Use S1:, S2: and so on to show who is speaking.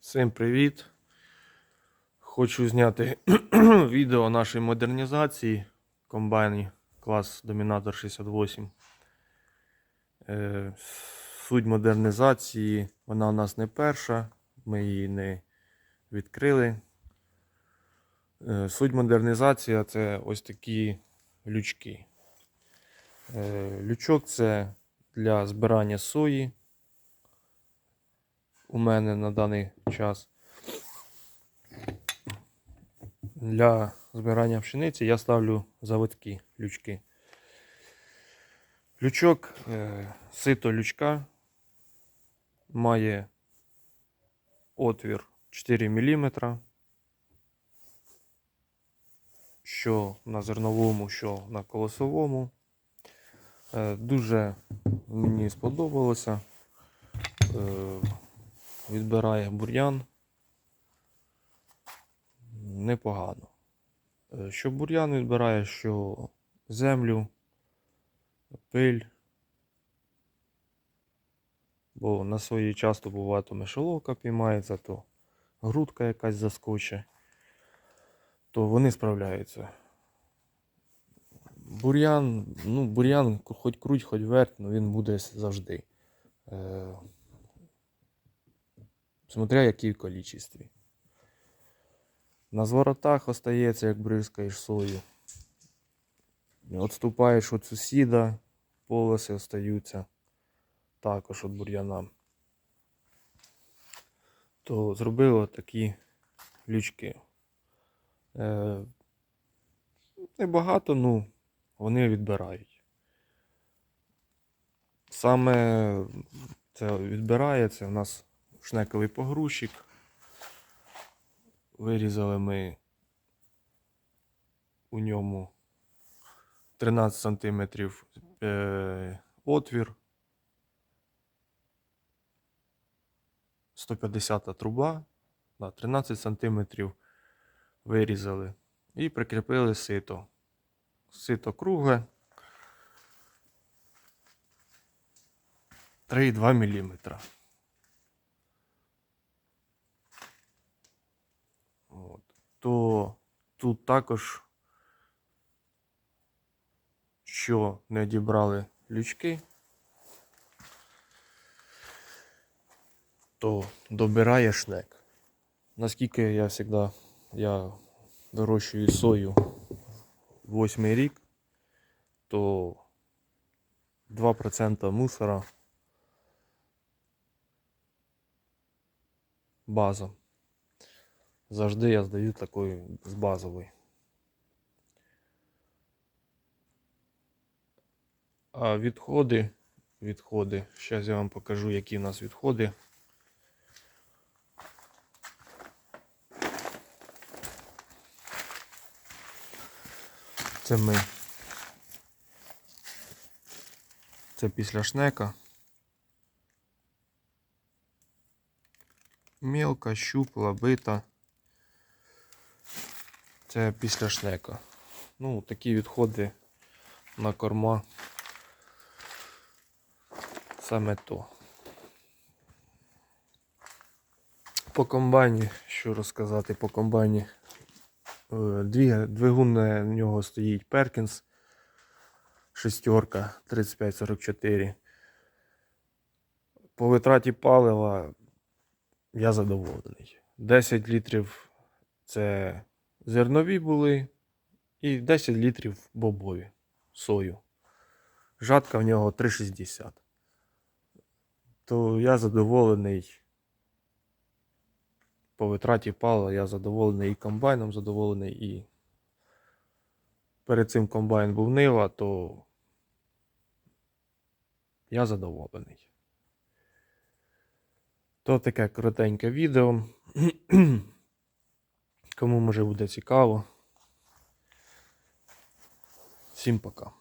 S1: Всім привіт! Хочу зняти відео нашої модернізації комбайні клас Домінатор 68. Е, Суть модернізації, вона у нас не перша, ми її не відкрили. Е, Суть модернізації це ось такі лючки. Е, Лючок це для збирання сої у мене на даний час. Для збирання пшениці я ставлю заводські лючки. Лючок, е, сито лючка має отвір 4 мм, що на зерновому, що на колосовому. Е, Дуже мені сподобалося. Е, Відбирає бур'ян. Непогано. Е, Що бур'ян відбирає, що землю, пиль. Бо на свої часто буває то мишоловка піймається, то грудка якась заскоче, то вони справляються. Бур'ян, ну, бур'ян, хоч круть, хоч верть, ну він буде завжди. Смотря якій кількості. На зворотах остається, як бризкаєш сою. Отступаєш від сусіда, полоси остаються також від бур'яна. То зробили такі лючки. Е, небагато, ну, вони відбирають. Саме це відбирається у нас шнековий погрузчик. Вирізали ми у ньому 13 см е, отвір. 150 труба, да, 13 см вирізали і прикріпили сито. Сито кругле. 3,2 мм. От. То тут також, що не одібрали лючки, то добирає шнек. Наскільки я завжди я вирощую сою восьмий рік, то 2% мусора база. Завжди я здаю такий з базовий. А відходи, відходи, зараз я вам покажу, які в нас відходи. Це ми. Це після шнека. Мелка, щупла, бита. Це після шнека. Ну, такі відходи на корма. Саме то. По комбайні, що розказати по комбайні. Е, двигун на нього стоїть Перкінс. Шестерка 3544. По витраті палива я задоволений. 10 літрів це зернові були і 10 літрів бобові сою. Жатка в нього 3,60. То я задоволений. По витраті палива я задоволений і комбайном задоволений і перед цим комбайн був Нива, то я задоволений. То таке коротеньке відео. Кому може буде цікаво. Всім пока.